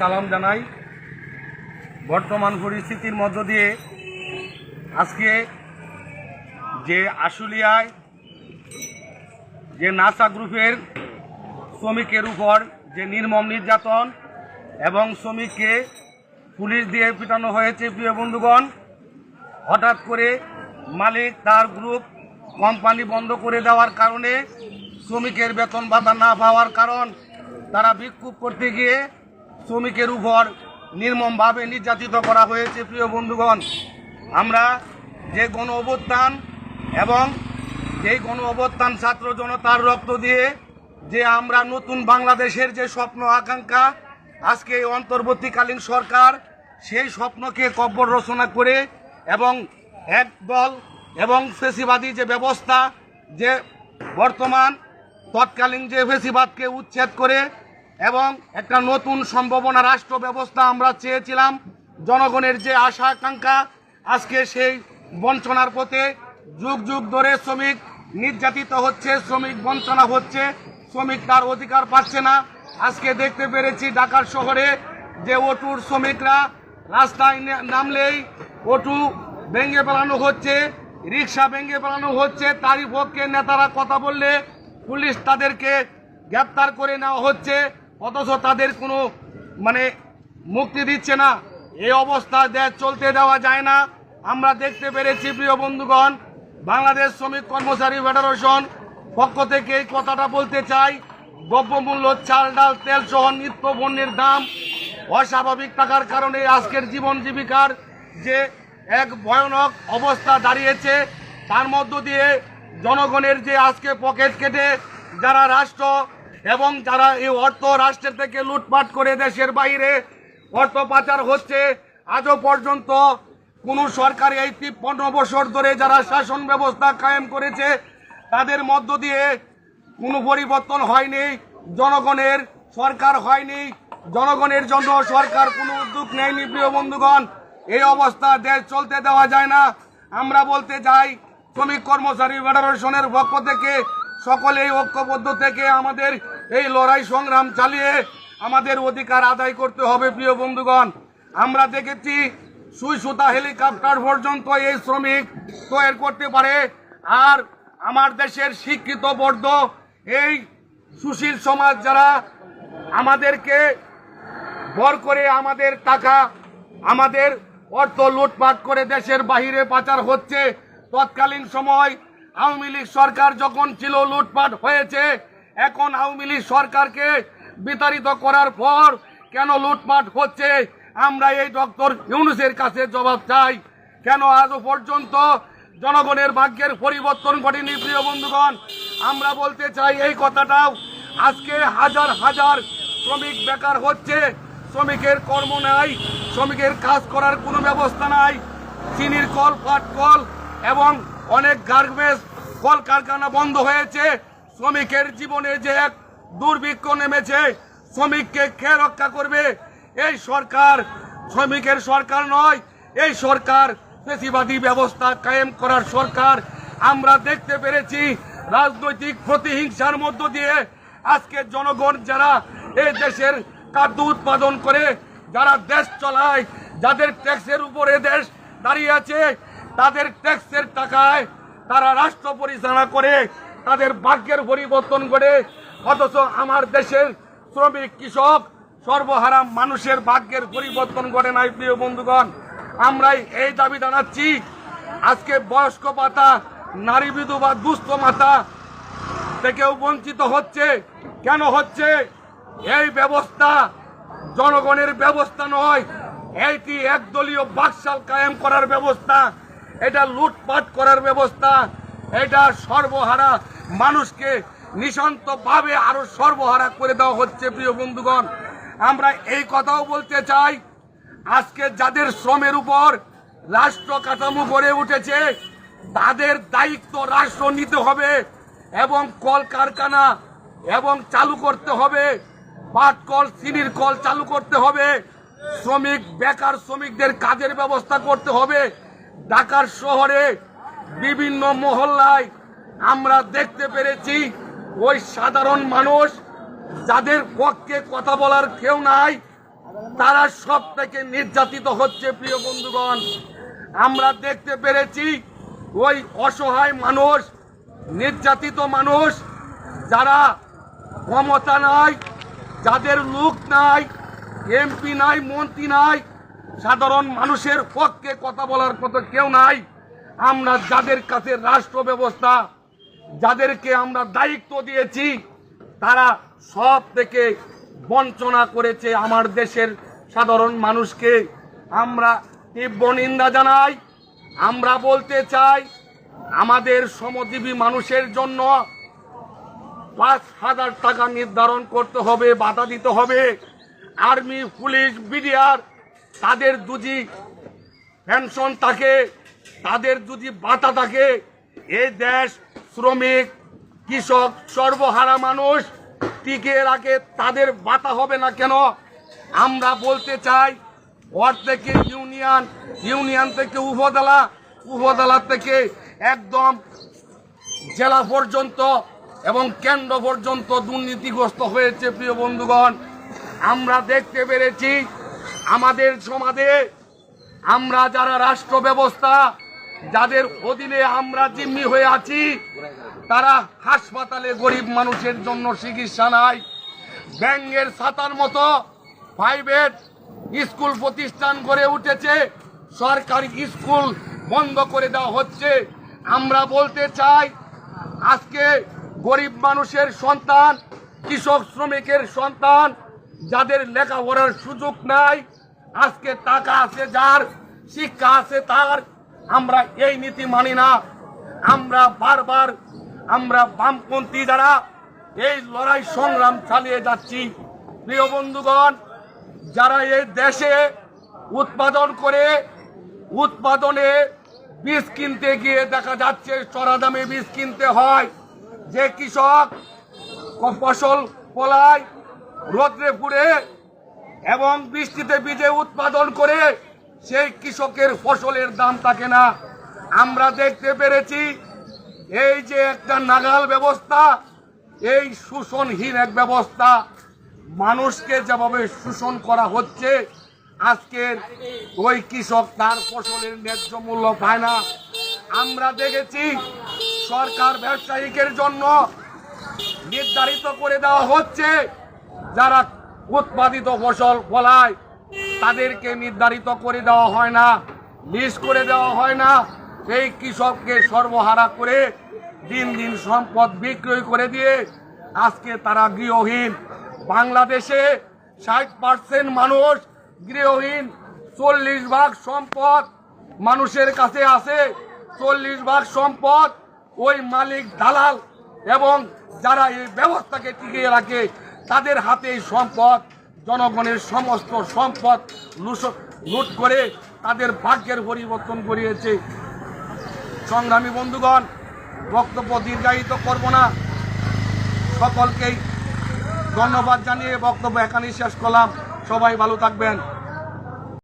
সালাম জানাই। বর্তমান পরিস্থিতির মধ্য দিয়ে আজকে যে আশুলিয়ায় যে নাসা গ্রুপের শ্রমিকের উপর যে নির্মম নির্যাতন এবং শ্রমিককে পুলিশ দিয়ে পিটানো হয়েছে প্রিয় বন্ধুগণ, হঠাৎ করে মালিক তার গ্রুপ কোম্পানি বন্ধ করে দেওয়ার কারণে শ্রমিকের বেতন ভাতা না পাওয়ার কারণ তারা বিক্ষোভ করতে গিয়ে শ্রমিকের উপর নির্মমভাবে নির্যাতিত করা হয়েছে, প্রিয় বন্ধুগণ। আমরা যে গণ অভ্যুত্থান এবং যেই গণ অভ্যুত্থান ছাত্র জনতার রক্ত দিয়ে যে আমরা নতুন বাংলাদেশের যে স্বপ্ন আকাঙ্ক্ষা, আজকে এই অন্তর্বর্তীকালীন সরকার সেই স্বপ্নকে কব্বর রচনা করে এবং এক দল এবং ফেসিবাদী যে ব্যবস্থা, যে বর্তমান তৎকালীন যে ফেসিবাদকে উচ্ছেদ করে এবং একটা নতুন সম্ভাবনা রাষ্ট্র ব্যবস্থা আমরা চেয়েছিলাম, জনগণের যে আশা, আকাঙ্ক্ষা, আজকে সেই বঞ্চনার পথে যুগ যুগ ধরে শ্রমিক নির্যাতিত হচ্ছে, শ্রমিক বঞ্চনা হচ্ছে, শ্রমিক তার অধিকার পাচ্ছে না। আজকে দেখতে পেরেছি ঢাকার শহরে যে অটুর শ্রমিকরা রাস্তায় নামলেই অটু ভেঙে ফেলানো হচ্ছে রিক্সা ভেঙে ফেলানো হচ্ছে, তারই পক্ষে নেতারা কথা বললে পুলিশ তাদেরকে গ্রেপ্তার করে নেওয়া হচ্ছে। অথচ তাদের কোনো মানে মুক্তি দিচ্ছে না। এই অবস্থা দেশ চলতে দেওয়া যায় না। আমরা দেখতে পেরেছি, প্রিয় বন্ধুগণ, বাংলাদেশ শ্রমিক কর্মচারী ফেডারেশন পক্ষ থেকে এই কথাটা বলতে চাই, দ্রব্যমূল্য, চাল, ডাল, তেল সহ নিত্য পণ্যের দাম অস্বাভাবিক থাকার কারণে আজকের জীবন জীবিকার যে এক ভয়ানক অবস্থা দাঁড়িয়েছে, তার মধ্য দিয়ে জনগণের যে আজকে পকেট কেটে, যারা রাষ্ট্র এবং যারা এই অর্থ রাষ্ট্রের থেকে লুটপাট করে দেশের বাইরে অর্থ পাচার হচ্ছে, আজও পর্যন্ত কোনো সরকার এই তিপ্পান্ন বছর ধরে যারা শাসন ব্যবস্থা কায়েম করেছে, তাদের মধ্য দিয়ে কোনো পরিবর্তন হয়নি, জনগণের সরকার হয়নি, জনগণের জন্য সরকার কোনো উদ্যোগ নেয়নি, প্রিয় বন্ধুগণ। এই অবস্থা দেশ চলতে দেওয়া যায় না। আমরা বলতে চাই, শ্রমিক কর্মচারী ফেডারেশনের পক্ষ থেকে সকলেই ঐক্যবদ্ধ থেকে আমাদের এই লড়াই সংগ্রাম চালিয়ে আমাদের অধিকার আদায় করতে হবে, প্রিয় বন্ধুগণ। আমরা দেখেছি সুই সুতা হেলিকপ্টার পর্যন্ত এই শ্রমিক তৈরি করতে পারে। আর আমার দেশের শিক্ষিত বর্গ, এই সুশীল সমাজ যারা আমাদেরকে ভর করে আমাদের টাকা, আমাদের অর্থ লুটপাট করে দেশের বাহিরে পাচার হচ্ছে, তৎকালীন সময় আওয়ামী লীগ সরকার যখন ছিল, লুটপাট হয়েছে, এখন আওয়ামী লীগ সরকারকে বিতাড়িত করার পর কেন লুটপাট হচ্ছে? আমরা এই ডক্টর ইউনুসের কাছে জবাব চাই। কেন আজও পর্যন্ত জনগণের ভাগ্যের পরিবর্তন ঘটেনি, প্রিয় বন্ধুগণ? আমরা বলতে চাই এই কথাটাও, আজকে হাজার হাজার শ্রমিক বেকার হচ্ছে। শ্রমিকের কর্ম নাই, শ্রমিকের কাজ করার কোনো ব্যবস্থা নাই। চিনির কল পাট কল এবং অনেক গার্মেন্টস কল কারখানা বন্ধ হয়েছে। শ্রমিকের জীবনে যে এক দুর্ভিক্ষ নেমেছে, শ্রমিককে কে রক্ষা করবে? এই সরকার শ্রমিকের সরকার নয়, এই সরকার পেশিবাদী ব্যবস্থা কায়েম করার সরকার। আমরা দেখতে পেরেছি রাজনৈতিক প্রতিহিংসার মধ্য দিয়ে আজকে জনগণ যারা এই দেশের খাদ্য উৎপাদন করে, যারা দেশ চলায়, যাদের ট্যাক্সের উপরে দেশ দাঁড়িয়ে আছে তাদের ট্যাক্সের টাকায় তারা রাষ্ট্র পরিচালনা করে, তাদের ভাগ্যের পরিবর্তন করে, অথচ আমার দেশের শ্রমিক, কৃষক, সর্বহারা মানুষের ভাগ্যের পরিবর্তন করে নাই প্রিয় বন্ধুগণ। আমরাই এই দাবি জানাচ্ছি, আজকে বয়স্ক পাতা নারী বিধবা, দুস্থ মাতা থেকেও বঞ্চিত হচ্ছে। কেন হচ্ছে? এই ব্যবস্থা জনগণের ব্যবস্থা নয়, এইটি একদলীয় বাকশাল কায়েম করার ব্যবস্থা। এটা লুটপাট করার ব্যবস্থা, এটা সর্বহারা মানুষকে নিশান্তভাবে আরও সর্বহারা করে দেওয়া হচ্ছে, প্রিয় বন্ধুগণ। আমরা এই কথাও বলতে চাই, আজকে যাদের শ্রমের উপর রাষ্ট্র কাঠামো গড়ে উঠেছে, তাদের দায়িত্ব রাষ্ট্র নিতে হবে এবং কল কারখানা এবং চালু করতে হবে, পাট কল চিনির কল চালু করতে হবে, শ্রমিক, বেকার শ্রমিকদের কাজের ব্যবস্থা করতে হবে। ঢাকার শহরে বিভিন্ন মহল্লায় আমরা দেখতে পেরেছি ওই সাধারণ মানুষ যাদের পক্ষে কথা বলার কেউ নাই, তারা সব থেকে নির্যাতিত হচ্ছে, প্রিয় বন্ধুগণ। আমরা দেখতে পেরেছি ওই অসহায় মানুষ, নির্যাতিত মানুষ যারা ক্ষমতা নাই, যাদের লোক নাই, এমপি নাই, মন্ত্রী নাই সাধারণ মানুষের পক্ষে কথা বলার মতো কেউ নাই। আমরা যাদের কাছে রাষ্ট্র ব্যবস্থা, যাদেরকে আমরা দায়িত্ব দিয়েছি, তারা সব থেকে বঞ্চনা করেছে আমার দেশের সাধারণ মানুষকে। আমরা তীব্র নিন্দা জানাই, আমরা বলতে চাই, আমাদের শ্রমজীবী মানুষের জন্য পাঁচ হাজার টাকা নির্ধারণ করতে হবে, বাধা দিতে হবে। আর্মি, পুলিশ, বিডিআর তাদের যদি পেনশন থাকে, তাদের যদি বাতা থাকে এই দেশ শ্রমিক, কৃষক, সর্বহারা মানুষ টিকে রাখে, তাদের বাতা হবে না কেন? আমরা বলতে চাই ওর থেকে ইউনিয়ন ইউনিয়ন থেকে উপজেলা উপজেলা থেকে একদম জেলা পর্যন্ত এবং কেন্দ্র পর্যন্ত দুর্নীতিগ্রস্ত হয়েছে, প্রিয় বন্ধুগণ। আমরা দেখতে পেরেছি আমাদের সমাজে আমরা যারা রাষ্ট্র ব্যবস্থা, যাদের অধীনে আমরা জিম্মি হয়ে আছি, তারা হাসপাতালে গরিব মানুষের জন্য চিকিৎসা নাই। ব্যাঙ্গের ছাতার মতো প্রাইভেট স্কুল প্রতিষ্ঠান গড়ে উঠেছে। সরকারি স্কুল বন্ধ করে দেওয়া হচ্ছে। আমরা বলতে চাই, আজকে গরিব মানুষের সন্তান, কৃষক শ্রমিকের সন্তান যাদের লেখাপড়ার সুযোগ নাই, আজকে টাকা আছে যার, শিক্ষা আছে তার, আমরা এই নীতি মানি না। আমরা বারবার, আমরা বামপন্থী যারা, এই লড়াই সংগ্রাম চালিয়ে যাচ্ছি। প্রিয় বন্ধুগণ, যারা এই দেশে উৎপাদন করে, উৎপাদনে বীজ কিনতে গিয়ে দেখা যাচ্ছে চড়া দামে বীজ কিনতে হয়। যে কৃষক ফসল ফলায় রোদ্রে পুড়ে এবং বৃষ্টিতে বীজে উৎপাদন করে সেই কৃষকের ফসলের দাম থাকে না। আমরা দেখতে পেরেছি, এই যে একটা নাগাল ব্যবস্থা, এই শোষণহীন এক ব্যবস্থা। মানুষকে যেভাবে শোষণ করা হচ্ছে আজকের ওই কৃষক তার ফসলের ন্যায্য মূল্য পায় না। আমরা দেখেছি, সরকার ব্যবসায়িকের জন্য নির্ধারিত করে দেওয়া হচ্ছে যারা উৎপাদিত ফসল ফলায়, তাদেরকে নির্ধারিত করে দেওয়া হয় না লিস্ট করে দেওয়া হয় না। সেই কৃষককে সর্বহারা করে দিন দিন সম্পদ বিক্রয় করে দিয়ে আজকে তারা গৃহহীন। বাংলাদেশে ষাট পার্সেন্ট মানুষ গৃহহীন, চল্লিশ ভাগ সম্পদ মানুষের কাছে আছে, চল্লিশ ভাগ সম্পদ ওই মালিক দালাল এবং যারা এই ব্যবস্থাকে টিকিয়ে রাখে তাদের হাতে এই সম্পদ, জনগণের সমস্ত সম্পদ লুট করে তাদের ভাগ্যের পরিবর্তন করিয়েছে। সংগ্রামী বন্ধুগণ, বক্তব্য দীর্ঘায়িত করব না। সকলকেই ধন্যবাদ জানিয়ে বক্তব্য এখানেই শেষ করলাম। সবাই ভালো থাকবেন।